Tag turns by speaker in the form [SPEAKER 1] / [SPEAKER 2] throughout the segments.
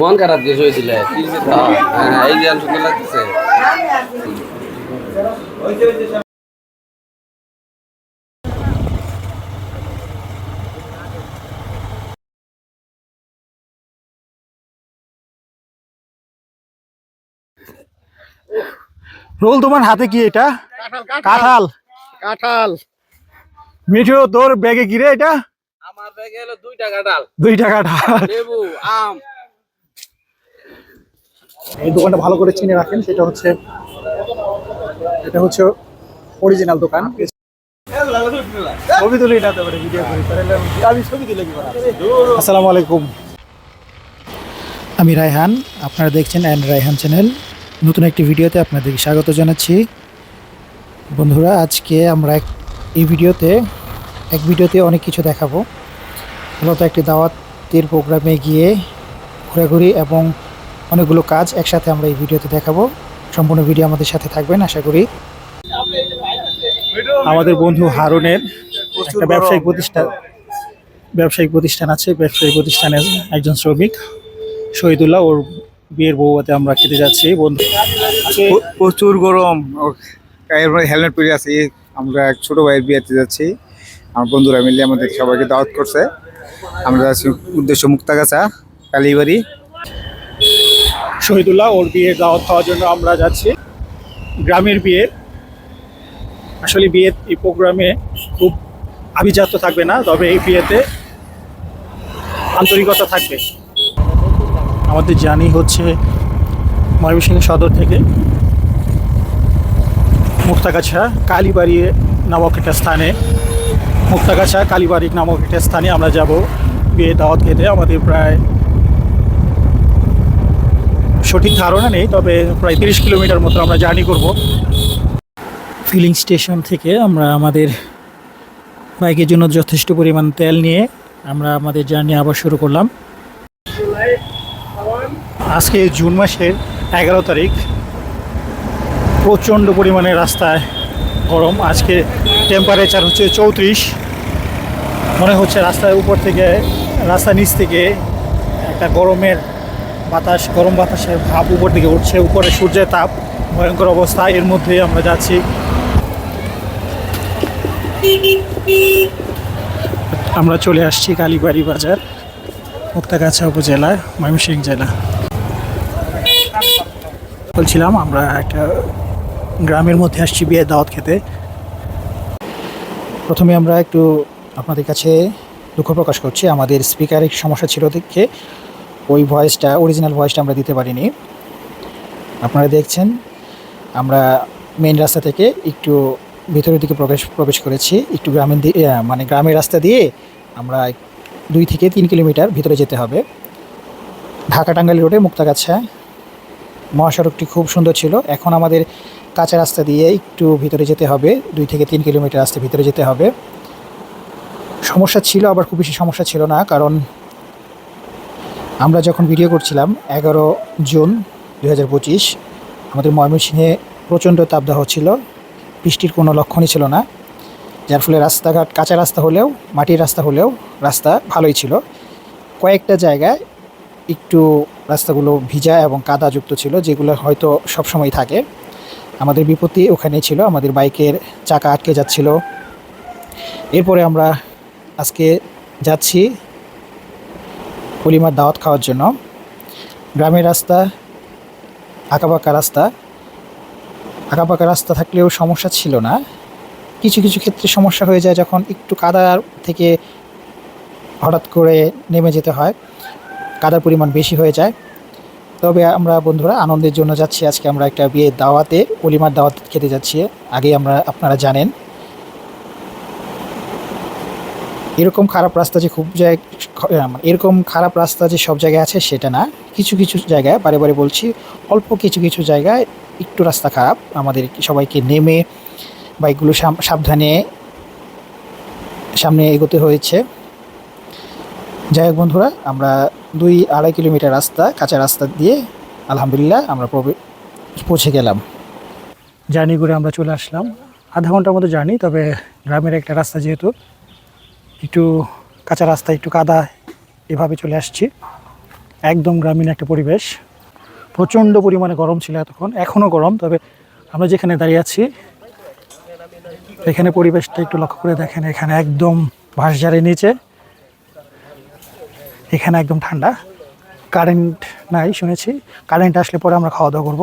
[SPEAKER 1] মন খারাপ দিয়ে শুয়ে দিলে কি যে তা? হ্যাঁ এই যে আমি সুন্দর লাগতেছে।
[SPEAKER 2] রোল তোমার হাতে কি এটা? কাঁঠাল
[SPEAKER 3] কাঁঠাল।
[SPEAKER 2] মিঠু তোর ব্যাগে কি রে এটা?
[SPEAKER 1] আমার ব্যাগে হলো দুইটা কাঁঠাল।
[SPEAKER 2] দুইটা কাঁঠাল।
[SPEAKER 1] লেবু আম।
[SPEAKER 2] এই দোকানটা ভালো করে চিনে রাখেন, সেটা হচ্ছে, এটা হচ্ছে অরিজিনাল দোকান। আসসালামু আলাইকুম। আমি রায়হান, আপনারা দেখছেন অ্যান্ড রায়হান চ্যানেল। নতুন একটি ভিডিওতে আপনাদের স্বাগত জানাচ্ছি। বন্ধুরা, আজকে আমরা এই ভিডিওতে এক ভিডিওতে অনেক কিছু দেখাবো। মূলত একটি দাওয়াতের প্রোগ্রামে গিয়ে ঘোরাঘুরি এবং অনেকগুলো কাজ একসাথে আমরা এই ভিডিওতে দেখাবো। সম্পূর্ণ ভিডিও আমাদের সাথে থাকবেন আশা করি। আমাদের বন্ধু হারুনের একটা ব্যবসায়িক প্রতিষ্ঠান ব্যবসায়িক প্রতিষ্ঠান আছে ব্যবসায়িক প্রতিষ্ঠানের একজন শ্রমিক শহীদুল্লাহ ওর বিয়ের বউতে আমরা খেতে যাচ্ছি। বন্ধু
[SPEAKER 3] প্রচুর গরম হেলমেট পরে আছি আমরা এক ছোট ভাইয়ের বিয়েতে যাচ্ছি। আমার বন্ধুরা মিলে আমাদের সবাইকে দাওয়াত করছে। আমরা যাচ্ছি উদ্দেশ্য মুক্তাগাছা কালীবাড়ি।
[SPEAKER 2] শহীদুল্লাহ, ওর বিয়ের দাওয়াত খাওয়ার জন্য আমরা যাচ্ছি। গ্রামের বিয়ে। আসলে বিয়ে এই প্রোগ্রামে খুব আভিজাত্য থাকবে না, তবে এই বিয়েতে আন্তরিকতা থাকবে। আমাদের জানি হচ্ছে ময়মনসিংহ সদর থেকে মুক্তাগাছা কালীবাড়ি নামক একটা স্থানে। মুক্তাগাছা কালীবাড়ি নামক একটা স্থানে আমরা যাব বিয়ে দাওয়াত খেতে। আমাদের প্রায় সঠিক ধারণা নেই তবে প্রায় তিরিশ কিলোমিটার মতো আমরা জার্নি করব। ফিলিং স্টেশন থেকে আমরা আমাদের বাইকের জন্য যথেষ্ট পরিমাণ তেল নিয়ে আমরা আমাদের জার্নি আবার শুরু করলাম। আজকে জুন মাসের এগারো তারিখ। প্রচণ্ড পরিমাণে রাস্তায় গরম। আজকে টেম্পারেচার হচ্ছে চৌত্রিশ। মনে হচ্ছে রাস্তার উপর থেকে রাস্তার নিচ থেকে একটা গরমের বাতাস, গরম বাতাসের ভাব উপর দিকে উঠছে, উপরে সূর্যের তাপ, ভয়ঙ্কর অবস্থা, এর মধ্যে আমরা যাচ্ছি। আমরা চলে আসছি কালীবাড়ি বাজার, মুক্তাগাছা উপজেলা ময়মনসিংহ জেলা। বলছিলাম, আমরা একটা গ্রামের মধ্যে আসছি বিয়ের দাওয়াত খেতে। প্রথমে আমরা একটু আপনাদের কাছে দুঃখ প্রকাশ করছি, আমাদের স্পিকারের সমস্যা ছিল দেখে। ওই ভয়েসটা অরিজিনাল ভয়েসটা আমরা দিতে পারিনি। আপনারা দেখছেন, আমরা মেন রাস্তা থেকে একটু ভিতরের দিকে প্রবেশ প্রবেশ করেছি। একটু গ্রামের মানে গ্রামের রাস্তা দিয়ে আমরা দুই থেকে তিন কিলোমিটার ভিতরে যেতে হবে। ঢাকা টাঙ্গাইল রোডে মুক্তাগাছা মহাসড়কটি খুব সুন্দর ছিল। এখন আমাদের কাঁচা রাস্তা দিয়ে একটু ভিতরে যেতে হবে। দুই থেকে তিন কিলোমিটার রাস্তা ভিতরে যেতে হবে। সমস্যা ছিল, আবার খুব বেশি সমস্যা ছিল না, কারণ আমরা যখন ভিডিও করছিলাম এগারো জুন দু হাজার পঁচিশ, আমাদের ময়মনসিংহে প্রচণ্ড তাপদাহ ছিল, বৃষ্টির কোনো লক্ষণই ছিল না। যার ফলে রাস্তাঘাট কাঁচা রাস্তা হলেও, মাটির রাস্তা হলেও রাস্তা ভালোই ছিল। কয়েকটা জায়গায় একটু রাস্তাগুলো ভিজা এবং কাদাযুক্ত ছিল, যেগুলো হয়তো সবসময় থাকে। আমাদের বিপত্তি ওখানেই ছিল, আমাদের বাইকের চাকা আটকে যাচ্ছিল। এরপরে আমরা আজকে যাচ্ছি পলিমার দাওয়াত খাওয়ার জন্য। গ্রামের রাস্তা, আঁকাবাঁকা রাস্তা। আঁকাবাঁকা রাস্তা থাকলেও সমস্যা ছিল না। কিছু কিছু ক্ষেত্রে সমস্যা হয়ে যায় যখন একটু কাদার থেকে হঠাৎ করে নেমে যেতে হয়। কাদার পরিমাণ বেশি হয়ে যায়। তবে আমরা বন্ধুরা আনন্দের জন্য যাচ্ছি। আজকে আমরা একটা বিয়ের দাওয়াতে অলিমার দাওয়াত খেতে যাচ্ছি। আগে আমরা, আপনারা জানেন। এরকম খারাপ রাস্তা যে খুব জায়গায় এরকম খারাপ রাস্তা যে সব জায়গায় আছে সেটা না। কিছু কিছু জায়গায়, বারে বারে বলছি, অল্প কিছু কিছু জায়গায় একটু রাস্তা খারাপ। আমাদের সবাইকে নেমে বাইকগুলো সাবধানে সামনে এগোতে হয়েছে। যাই হোক বন্ধুরা, আমরা দুই আড়াই কিলোমিটার রাস্তা, কাঁচা রাস্তা দিয়ে আলহামদুলিল্লাহ আমরা পৌঁছে গেলাম। জার্নি করে আমরা চলে আসলাম। আধা ঘণ্টার মতো জার্নি, তবে গ্রামের একটা রাস্তা যেহেতু একটু কাঁচা রাস্তা, একটু কাদা, এভাবে চলে আসছি।
[SPEAKER 4] একদম গ্রামীণ একটা পরিবেশ। প্রচণ্ড পরিমাণে গরম ছিল এতক্ষণ এখনও গরম, তবে আমরা যেখানে দাঁড়িয়ে আছি, এখানে পরিবেশটা একটু লক্ষ্য করে দেখেন, এখানে একদম বাঁশঝাড়ের নিচে, এখানে একদম ঠান্ডা। কারেন্ট নাই শুনেছি, কারেন্ট আসলে পরে আমরা খাওয়া দাওয়া করব।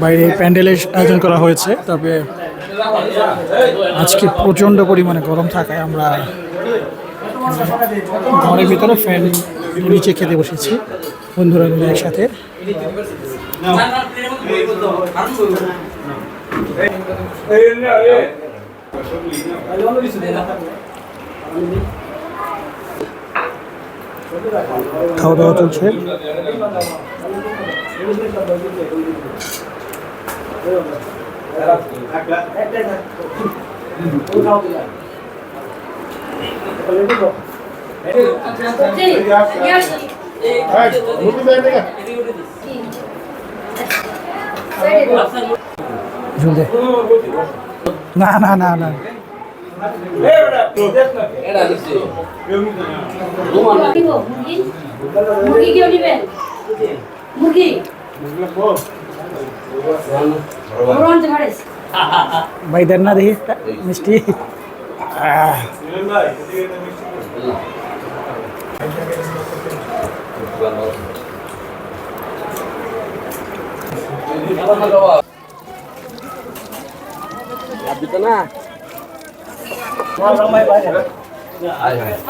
[SPEAKER 4] বাইরে প্যান্ডেলের আয়োজন করা হয়েছে তবে আজকে প্রচণ্ড পরিমাণে গরম থাকায় আমরা ঘরের ভিতরে ফ্যান নিচে খেতে বসেছি বন্ধুরা মিলে একসাথে। খাওয়া দাওয়া চলছে। না না না না।
[SPEAKER 1] এটা দিচ্ছে
[SPEAKER 5] দিব মুরগি। মুরগি কেউ নেবেন মুরগি বড় আনতে পারিস
[SPEAKER 4] ভাই দেন না দেখি একটা মিষ্টি আহ,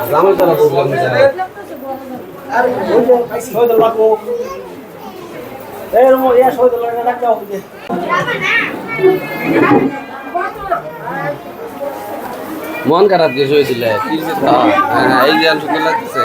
[SPEAKER 1] জামাই তারা প্রবলেম মন খারাপ যে হয়ে দিলে কি যে তা? হ্যাঁ এই যে সুন্দর লাগতেছে?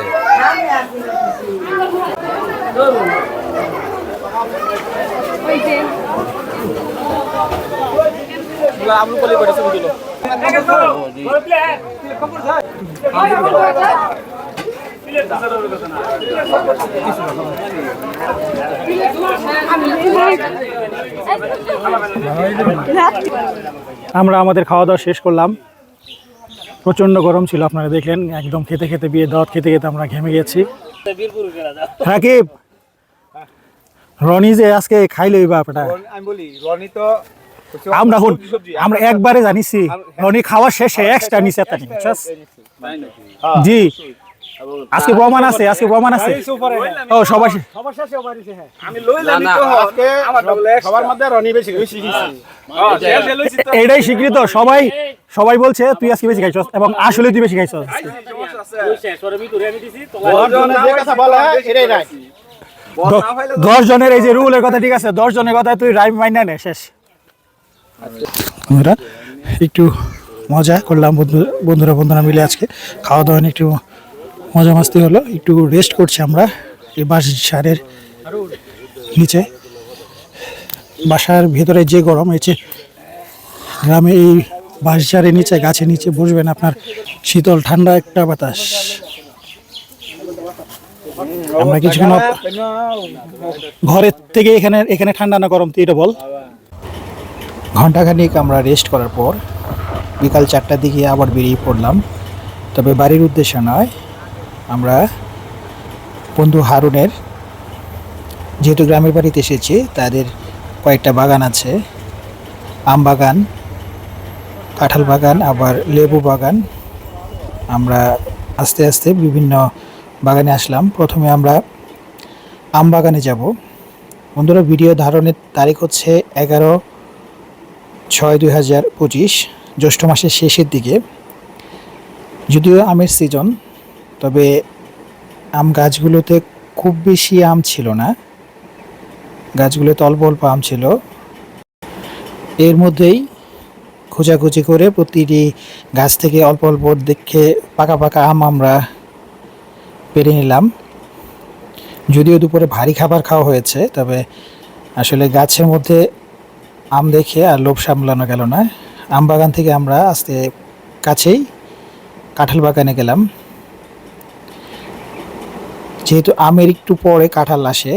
[SPEAKER 4] আমরা আমাদের খাওয়া দাওয়া শেষ করলাম। প্রচণ্ড গরম ছিল আপনারা দেখলেন একদম খেতে খেতে বিয়ে দাওয়াত খেতে খেতে আমরা ঘেমে গেছি। রাকিব রনি যে আজকে খাইলে বাপটা।
[SPEAKER 3] আমি বলি রনি তো
[SPEAKER 4] আমরা হুন আমরা একবারে জানিছি রনি খাওয়া শেষে এক্সট্রা নিচে জি। আজকে প্রমাণ আছে আজকে প্রমাণ আছে। ও সবাই
[SPEAKER 1] না না
[SPEAKER 3] সবার মধ্যে রনি বেশি বেশি
[SPEAKER 4] এটাই স্বীকৃত সবাই সবাই বলছে তুই আজকে বেশি খাইছস এবং আসলে তুই বেশি খাইছস। দশ জনের এই যে রুলের কথা ঠিক আছে? দশ জনের কথা তুই রাইম মাইনা নে শেষ। আমরা একটু মজা করলাম বন্ধুরা বন্ধুরা মিলে আজকে। খাওয়া দাওয়া নিয়ে একটু মজা মাস্তি হলো, একটু রেস্ট করছি আমরা এই বাস সারের নিচে। বাসার ভেতরে যে গরম হয়েছে গ্রামে এই বাঁশঝাড়ের নিচে, গাছের নিচে বসবেন আপনার শীতল ঠান্ডা একটা বাতাস। আমরা কিছুক্ষণ ঘরের থেকে এখানে এখানে ঠান্ডা না গরম, তুই এটা বল। ঘন্টাখানিক আমরা রেস্ট করার পর বিকাল চারটার দিকে আবার বেরিয়ে পড়লাম। তবে বাড়ির উদ্দেশ্যে নয় আমরা বন্ধু হারুনের, যেহেতু গ্রামের বাড়িতে এসেছি, তাদের কয়েকটা বাগান আছে। আম বাগান, কাঁঠাল বাগান, আবার লেবু বাগান। আমরা আস্তে আস্তে বিভিন্ন বাগানে আসলাম। প্রথমে আমরা আম বাগানে যাব। বন্ধুরা, ভিডিও ধারণের তারিখ হচ্ছে এগারো ছয় দুই হাজার পঁচিশ, জ্যৈষ্ঠ মাসের শেষের দিকে। যদিও আমের সিজন তবে আম গাছগুলোতে খুব বেশি আম ছিল না। গাছগুলোতে অল্প অল্প আম ছিল। এর মধ্যেই খোঁজাখুঁজি করে প্রতিটি গাছ থেকে অল্প অল্প দেখে পাকা পাকা আম আমরা পেরে নিলাম। যদিও দুপুরে ভারী খাবার খাওয়া হয়েছে, তবে আসলে গাছের মধ্যে আম দেখে আর লোভ সামলানো গেল না। আম বাগান থেকে আমরা আস্তে কাছেই কাঁঠাল বাগানে গেলাম। যেহেতু আমের একটু পরে কাঁঠাল আসে,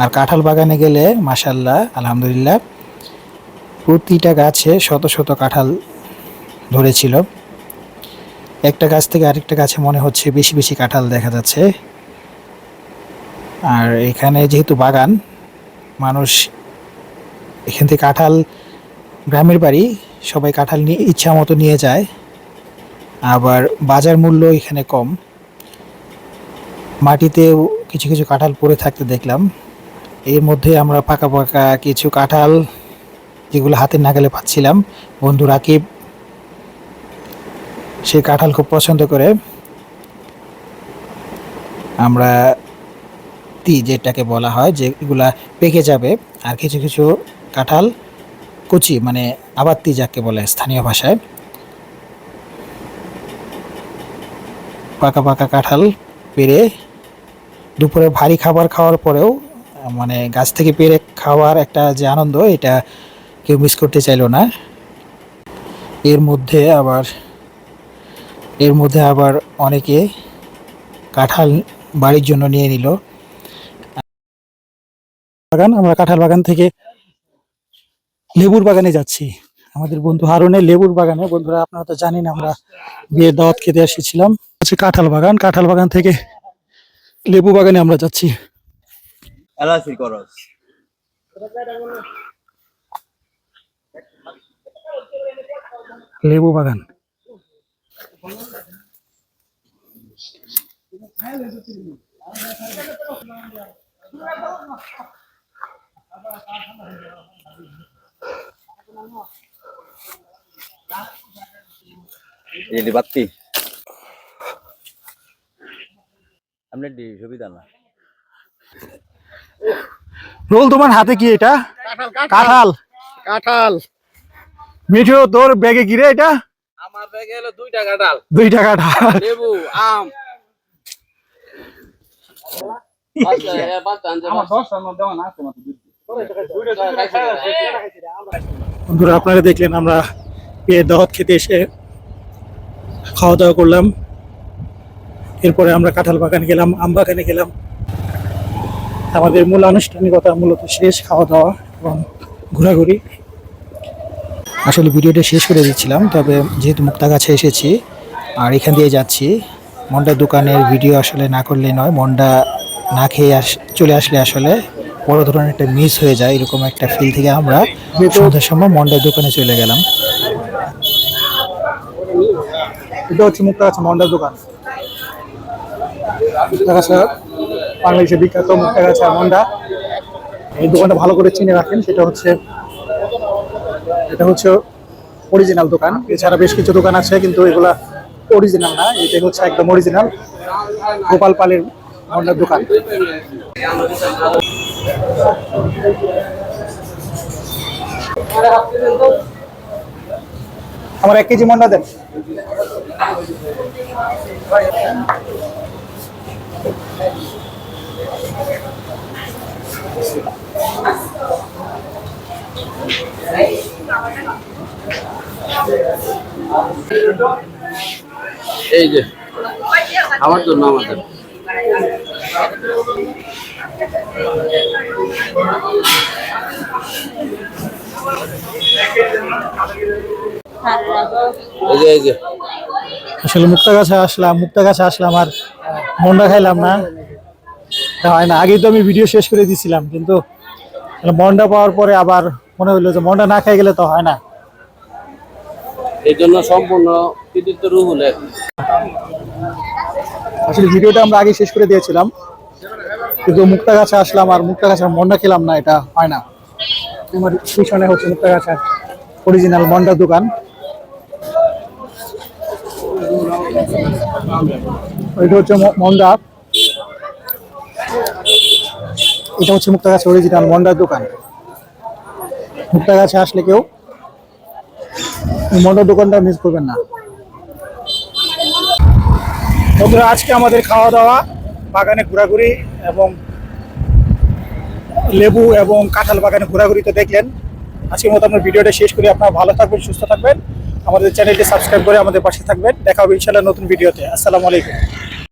[SPEAKER 4] আর কাঁঠাল বাগানে গেলে মাসাল্লাহ আলহামদুলিল্লাহ, প্রতিটা গাছে শত শত কাঁঠাল ধরেছিল। একটা গাছ থেকে আরেকটা গাছে মনে হচ্ছে বেশি বেশি কাঁঠাল দেখা যাচ্ছে। আর এখানে যেহেতু বাগান, মানুষ এখান থেকে কাঁঠাল, গ্রামের বাড়ি, সবাই কাঁঠাল নিয়ে ইচ্ছা মতো নিয়ে যায়। আবার বাজার মূল্য এখানে কম। মাটিতেও কিছু কিছু কাঁঠাল পড়ে থাকতে দেখলাম। এর মধ্যে আমরা পাকা পাকা কিছু কাঁঠাল যেগুলো হাতের নাগালে পাচ্ছিলাম। বন্ধু রাকিব সে কাঁঠাল খুব পছন্দ করে। আমরা তি যেটাকে বলা হয় যে এগুলা পেকে যাবে। আর কিছু কিছু কাঁঠাল কুচি মানে আবাত্তি যাকে বলে স্থানীয় ভাষায়। পাকা পাকা কাঁঠাল পেরে দুপুরে ভারী খাবার খাওয়ার পরেও মানে গাছ থেকে পেরে খাওয়ার একটা যে আনন্দ, এটা কেউ মিস করতে চাইলো না। এর মধ্যে আবার, এর মধ্যে আবার অনেকে কাঁঠাল বাড়ির জন্য নিয়ে নিল। বাগান, আমরা কাঁঠাল বাগান থেকে লেবুর বাগানে যাচ্ছি। আমাদের বন্ধু হারুনের লেবুর বাগানে, বন্ধুরা আপনারা তো জানেন আমরা বিয়ের দাওয়াত খেতে এসেছিলাম। হচ্ছে কাঁঠাল বাগান কাঁঠাল বাগান থেকে লেবু বাগানে আমরা যাচ্ছি।
[SPEAKER 6] এলাচি করস
[SPEAKER 4] লেবু বাগান।
[SPEAKER 6] এই বাত্তি আপনার সুবিধা না।
[SPEAKER 4] রোল তোমার হাতে কি এটা? কাঁঠাল
[SPEAKER 3] কাঁঠাল।
[SPEAKER 4] মিঠু তোর ব্যাগে কি রে এটা?
[SPEAKER 1] আমার ব্যাগে হলো দুইটা কাঁঠাল।
[SPEAKER 4] দুইটা কাঁঠাল।
[SPEAKER 1] লেবু আম। বাচ্চা।
[SPEAKER 4] বন্ধুরা আপনারা দেখলেন আমরা বিয়ের দাওয়াত খেতে এসে খাওয়া দাওয়া করলাম। এরপরে আমরা কাঁঠাল বাগানে গেলাম, আম বাগানে গেলাম। আমাদের মূল আনুষ্ঠানিকতা মূলত শেষ খাওয়া দাওয়া এবং ঘোরাঘুরি। আসলে ভিডিওটা শেষ করে দিচ্ছিলাম, তবে যেহেতু মুক্তাগাছে এসেছি, আর এখান দিয়ে যাচ্ছি, মন্ডা দোকানের ভিডিও আসলে না করলে নয়, মন্ডা না খেয়ে আস, চলে আসলে আসলে বড় ধরনের একটা মিস হয়ে যায়, এরকম একটা ফিল থেকে আমরা সন্ধ্যার সময় মন্ডার দোকানে চলে গেলাম। এটা হচ্ছে মুক্তাগাছা মন্ডার দোকান। মুক্তাগাছা বাংলাদেশের বিখ্যাত মুক্তাগাছা মন্ডা এই দোকানটা ভালো করে চিনে রাখেন, সেটা হচ্ছে এটা হচ্ছে অরিজিনাল দোকান। এছাড়া বেশ কিছু দোকান আছে, কিন্তু এগুলা অরিজিনাল না। এটা হচ্ছে একদম অরিজিনাল গোপাল পালের মন্ডার দোকান। আমার এক কেজি মন্ডা দেন।
[SPEAKER 1] এই যে আমার জন্য আমাদের
[SPEAKER 4] আসলে মুক্তাগাছা আসলাম মুক্তাগাছা আসলাম আর মন্ডা খাইলাম না। হয় না। আগেই তো আমি ভিডিও শেষ করে দিয়েছিলাম কিন্তু মন্ডা পাওয়ার পরে আবার মনে হইল যে মন্ডা না খাই গেলে তো হয় না।
[SPEAKER 1] এই জন্য সম্পূর্ণ কৃতিত্ব রুহুলের।
[SPEAKER 4] আসলে ভিডিওটা আমরা আগে শেষ করে দিয়েছিলাম কিন্তু মুক্তাগাছা আসলাম আর মুক্তাগাছার মন্ডা খেলাম না এটা হয় না। আমার পিছনে হচ্ছে মুক্তাগাছার অরিজিনাল মন্ডার দোকান। এটা হচ্ছে ম- মন্ডা। এটা হচ্ছে মুক্তাগাছা অরিজিনাল মন্ডার দোকান। মুক্তাগাছা আসলে কেউ মন্ডল দোকানটা মিস করবেন না। বন্ধুরা, আজকে আমাদের খাওয়া দাওয়া, বাগানে ঘোরাঘুরি এবং লেবু এবং কাঁঠাল বাগানে ঘোরাঘুরি তো দেখলেন। আজকের মতো আমরা ভিডিওটা শেষ করি। আপনারা ভালো থাকবেন, সুস্থ থাকবেন। আমাদের চ্যানেলটি সাবস্ক্রাইব করে আমাদের পাশে থাকবেন। দেখা হবে ইনশাল্লাহ নতুন ভিডিওতে। আসসালামু আলাইকুম।